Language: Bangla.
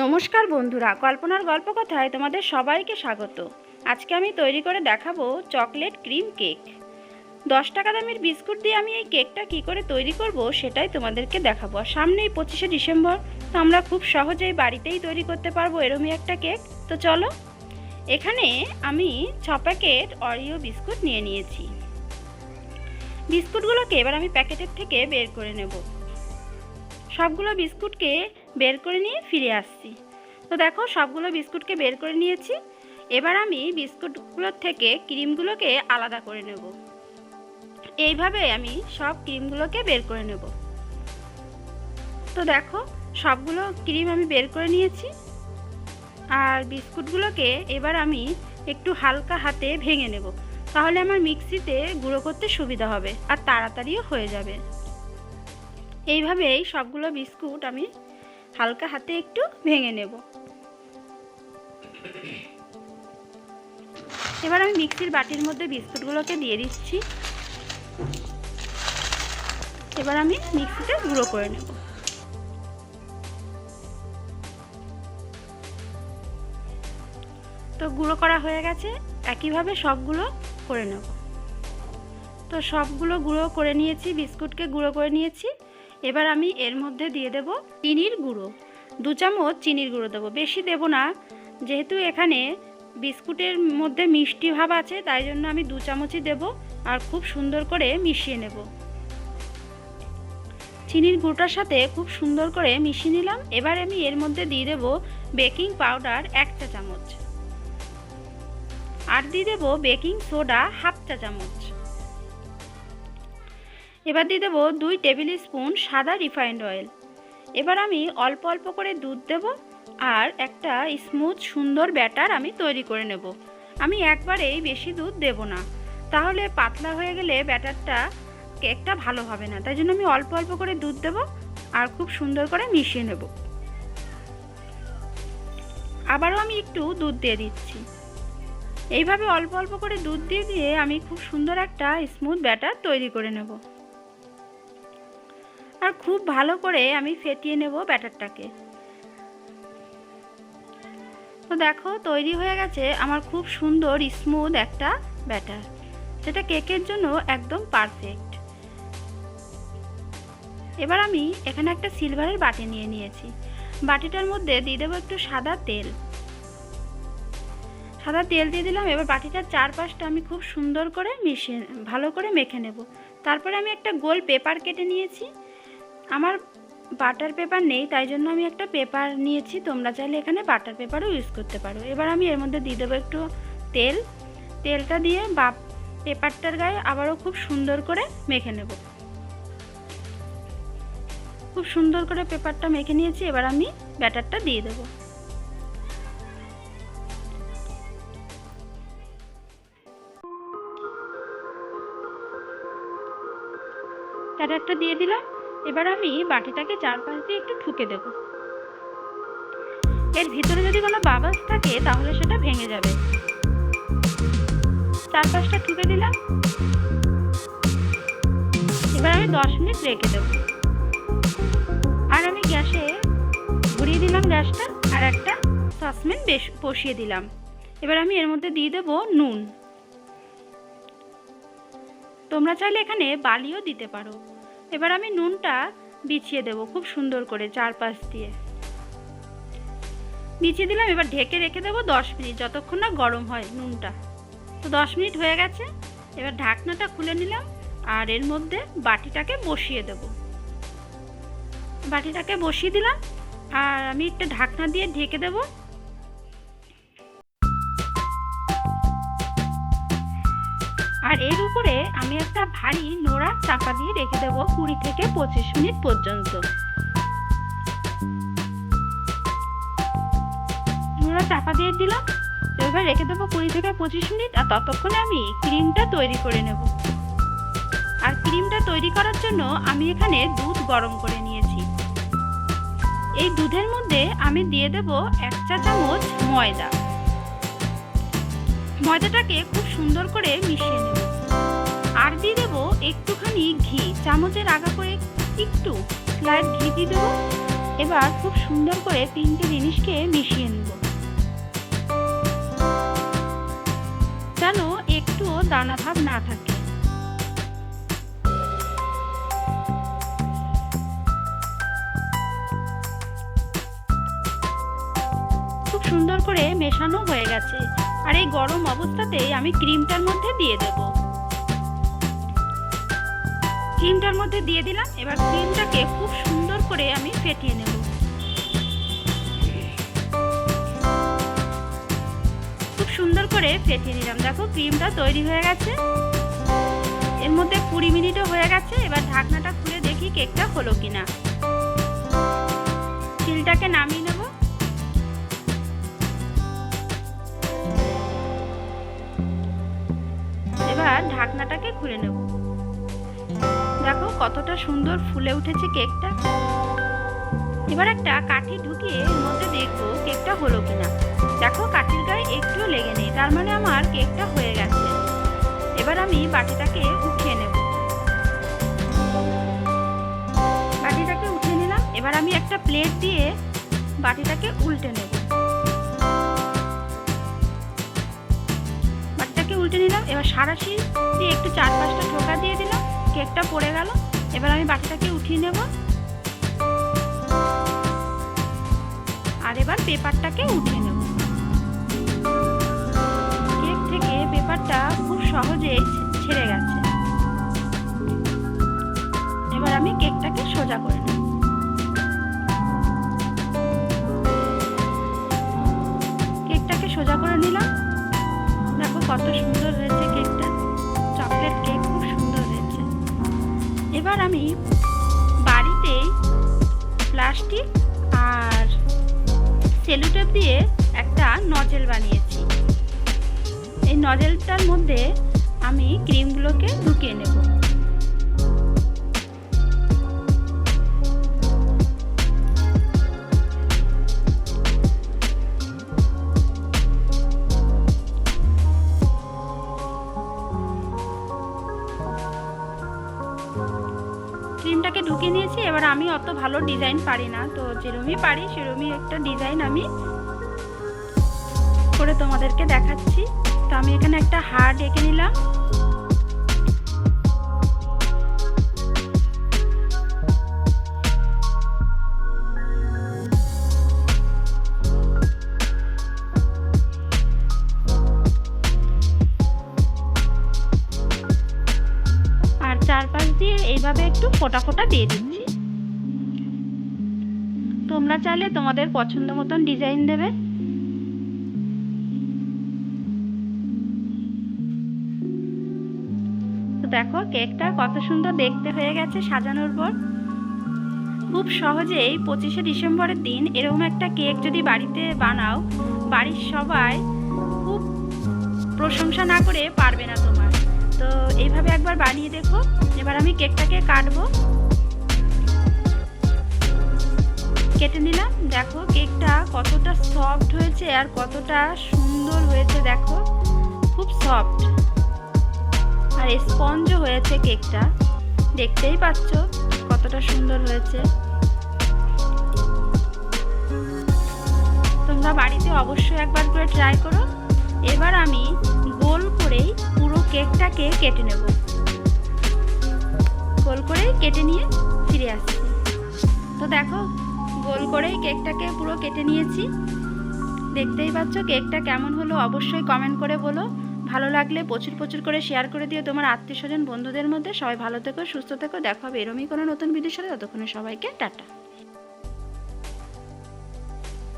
নমস্কার বন্ধুরা, কল্পনার গল্প কথায় তোমাদের সবাইকে স্বাগত। আজকে আমি তৈরি করে দেখাবো চকলেট ক্রিম কেক। দশ টাকা দামের বিস্কুট দিয়ে আমি এই কেকটা কি করে তৈরি করব সেটাই তোমাদেরকে দেখাবো। আর সামনেই পঁচিশে ডিসেম্বর, তো আমরা খুব সহজেই বাড়িতেই তৈরি করতে পারব এরমই একটা কেক। তো চলো, এখানে আমি ছ প্যাকেট অরিও বিস্কুট নিয়ে নিয়েছি। বিস্কুটগুলোকে এবার আমি প্যাকেটের থেকে বের করে নেব। সবগুলো বিস্কুটকে বের করে নিয়ে ফিরে আসছি। তো দেখো, সবগুলো বিস্কুটকে বের করে নিয়েছি। এবার আমি বিস্কুটগুলোর থেকে ক্রিমগুলোকে আলাদা করে নেব। এইভাবে আমি সব ক্রিমগুলোকে বের করে নেব। তো দেখো, সবগুলো ক্রিম আমি বের করে নিয়েছি। আর বিস্কুটগুলোকে এবার আমি একটু হালকা হাতে ভেঙে নেব। তাহলে আমার মিক্সিতে গুঁড়ো করতে সুবিধা হবে আর তাড়াতাড়িও হয়ে যাবে। এইভাবেই সবগুলো বিস্কুট আমি হালকা হাতে একটু ভেঙে নেব। এবার আমি মিক্সির বাটির মধ্যে বিস্কুটগুলোকে দিয়ে দিচ্ছি। এবার আমি মিক্সিতে গুঁড়ো করে নেব। তো গুঁড়ো করা হয়ে গেছে, একইভাবে সবগুলো করে নেব। তো সবগুলো গুঁড়ো করে নিয়েছি, বিস্কুটকে গুঁড়ো করে নিয়েছি। এবার আমি এর মধ্যে দিয়ে দেব চিনির গুঁড়ো। দু চামচ চিনির গুঁড়ো দেবো। বেশি দেব না, যেহেতু এখানে বিস্কুটের মধ্যে মিষ্টি ভাব আছে, তাই জন্য আমি দু চামচই দেব আর খুব সুন্দর করে মিশিয়ে নেব। চিনির গুঁড়োটার সাথে খুব সুন্দর করে মিশিয়ে নিলাম। এবার আমি এর মধ্যে দিয়ে দেব বেকিং পাউডার এক চা চামচ। আর দিয়ে দেবো বেকিং সোডা হাফ চা চামচ। এবার দিয়ে দেবো দুই টেবিল স্পুন সাদা রিফাইন্ড অয়েল। এবার আমি অল্প অল্প করে দুধ দেব আর একটা স্মুথ সুন্দর ব্যাটার আমি তৈরি করে নেব। আমি একবারেই বেশি দুধ দেব না। তাহলে পাতলা হয়ে গেলে ব্যাটারটা কেকটা ভালো হবে না। তাই জন্য আমি অল্প অল্প করে দুধ দেব আর খুব সুন্দর করে মিশিয়ে নেব। আবারও আমি একটু দুধ দিয়ে দিচ্ছি। এইভাবে অল্প অল্প করে দুধ দিয়ে দিয়ে আমি খুব সুন্দর একটা স্মুথ ব্যাটার তৈরি করে নেব। আর খুব ভালো করে আমি ফেটিয়ে নেব ব্যাটারটাকে। তো দেখো, তৈরি হয়ে গেছে আমার খুব সুন্দর স্মুথ একটা ব্যাটার। যেটা কেকের জন্য একদম পারফেক্ট এবার আমি এখানে একটা সিলভারের বাটি নিয়ে নিয়েছি। বাটিটার মধ্যে দিয়ে দেবো একটু সাদা তেল। সাদা তেল দিয়ে দিলাম, এবার বাটিটার চারপাশটা আমি খুব সুন্দর করে মিশিয়ে, ভালো করে মেখে নেব। তারপরে আমি একটা গোল পেপার কেটে নিয়েছি। আমার বাটার পেপার নেই, তাই জন্য আমি একটা পেপার নিয়েছি। তোমরা চাইলে এখানে বাটার পেপারও ইউজ করতে পারো। এবার আমি এর মধ্যে দিয়ে দেবো একটু তেল। তেলটা দিয়ে বা পেপারটার গায়ে আবারও খুব সুন্দর করে মেখে নেব। খুব সুন্দর করে পেপারটা মেখে নিয়েছি, এবার আমি ব্যাটারটা দিয়ে দেবো। ব্যাটারটা দিয়ে দিলাম। এবার আমি বাটিটাকে চারপাশ দিয়ে একটু ঠুকে দেব। এর ভিতরে যদি কোনো বাবাস থাকে, তাহলে সেটা ভেঙে যাবে। চারপাশটা ঠুকে দিলাম। এবার আমি দশ মিনিট রেখে দেব। আর আমি গ্যাসে ঘুরিয়ে দিলাম গ্যাসটা, আর একটা সসম্যান বেশ বসিয়ে দিলাম। এবার আমি এর মধ্যে দিয়ে দেবো নুন। তোমরা চাইলে এখানে বালিও দিতে পারো। এবার আমি নুনটা বিছিয়ে দেব খুব সুন্দর করে চারপাশ দিয়ে। বিছিয়ে দিলাম, এবার ঢেকে রেখে দেবো দশ মিনিট, যতক্ষণ না গরম হয় নুনটা। তো দশ মিনিট হয়ে গেছে, এবার ঢাকনাটা খুলে নিলাম আর এর মধ্যে বাটিটাকে বসিয়ে দেব। বাটিটাকে বসিয়ে দিলাম আর আমি একটা ঢাকনা দিয়ে ঢেকে দেবো আর এর উপরে আমি একটা ভারী নোড়া চাপা দিয়ে রেখে দেবো কুড়ি থেকে পঁচিশ মিনিট পর্যন্ত। নোড়া চাপা দিয়ে দিলাম। এবার রেখে দেবো কুড়ি থেকে পঁচিশ মিনিট আর ততক্ষণে আমি ক্রিমটা তৈরি করে নেব। আর ক্রিমটা তৈরি করার জন্য আমি এখানে দুধ গরম করে নিয়েছি। এই দুধের মধ্যে আমি দিয়ে দেব এক চা চামচ ময়দা। ময়দাটাকে খুব সুন্দর করে মিশিয়ে নেব। আর দিয়ে দেবো একটুখানি ঘি। চামচের আগা করে একটু স্লাইড ঘি দিয়ে দেবো। এবার খুব সুন্দর করে তিনটে জিনিসকে মিশিয়ে নেব। যেন একটুও দানা ভাব না থাকে। খুব সুন্দর করে মেশানো হয়ে গেছে। আর এই গরম অবস্থাতেই আমি ক্রিমটার মধ্যে দিয়ে দেব। ক্রিমটার মধ্যে দিয়ে দিলাম। এবার ক্রিমটাকে খুব সুন্দর করে আমি ফেটিয়ে নেব। খুব সুন্দর করে ফেটিয়ে নিলাম। দেখো ক্রিমটা তৈরি হয়ে গেছে। এর মধ্যে কুড়ি মিনিটও হয়ে গেছে। এবার ঢাকনাটা খুলে দেখি কেকটা হলো কিনা। চিলটাকে নামিয়ে নেব। এবার ঢাকনাটাকে খুলে নেব। কতটা সুন্দর ফুলে উঠেছে কেকটা। এবার একটা কাঠি ঢুকিয়ে এর মধ্যে দেখব কেকটা হলো কিনা। দেখো, কাঠির গায়ে একটুও লেগে নেই, তার মানে আমার কেকটা হয়ে গেছে। এবার আমি বাটিটাকে উঠিয়ে নেব। বাটিটাকে উঠিয়ে নিলাম, এবার আমি একটা প্লেট দিয়ে বাটিটাকে উল্টে নেব। বাটিটাকে উল্টে নিলাম, এবার সারাশি দিয়ে একটু চার পাঁচটা ঠোকা দিয়ে দিলাম। কেকটা পড়ে গেল। এবার আমি বাটিটাকে উঠিয়ে নেব। আর এবার পেপারটাকে উঠিয়ে নেব। কেক থেকে পেপারটা খুব সহজে ছেড়ে গেছে। এবার আমি কেকটাকে সোজা করে নেব। কেকটাকে সোজা করে নিলাম। দেখো কত সুন্দর আমি বাড়িতে প্লাস্টিক আর সেলুটেপ দিয়ে একটা নজেল বানিয়েছি। এই নজেলটার মধ্যে আমি ক্রিমগুলোকে ঢুকিয়ে নেব। অত ভালো ডিজাইন পারি না। তো যেরমই পারি সেরমই একটা ডিজাইন আমি করে তোমাদেরকে দেখাচ্ছি। তো আমি এখানে একটা হার এঁকে নিলাম। চারপাশ দিয়ে এইভাবে একটু ফোটা ফোটা দিয়ে দিচ্ছি। তোমরা চাইলে তোমাদের পছন্দ মতন ডিজাইন দেবে। তো দেখো কেকটা কত সুন্দর দেখতে হয়ে গেছে সাজানোর পর। খুব সহজেই পঁচিশে ডিসেম্বরের দিন এরকম একটা কেক যদি বাড়িতে বানাও, বাড়ির সবাই খুব প্রশংসা না করে পারবে না তোমার। তো এইভাবে একবার বানিয়ে দেখো। এবার আমি কেকটাকে কাটবো। কেটে নিলাম। দেখো, কেকটা কতটা সফট হয়েছে আর কতটা সুন্দর হয়েছে, দেখো। খুব সফট আর স্পঞ্জও হয়েছে কেকটা। দেখতেই পাচ্ছ কতটা সুন্দর হয়েছে। তোমরা বাড়িতে অবশ্যই একবার করে ট্রাই করো। এবার আমি গোল করেই পুরো কেকটাকে কেটে নেব। গোল করে কেটে নিয়ে ফিরে আসছি। তো দেখো গোল করেই কেকটাকে পুরো কেটে নিয়েছি। দেখতেই পাচ্ছ কেকটা কেমন হলো অবশ্যই কমেন্ট করে বলো। ভালো লাগলে প্রচুর প্রচুর করে শেয়ার করে দিও তোমার আত্মীয় স্বজন, বন্ধুদের মধ্যে। সবাই ভালো থেকো, সুস্থ থেকো। দেখো হবে এরমই কোনো নতুন ভিডিওর সাথে। ততক্ষণে সবাইকে টাটা।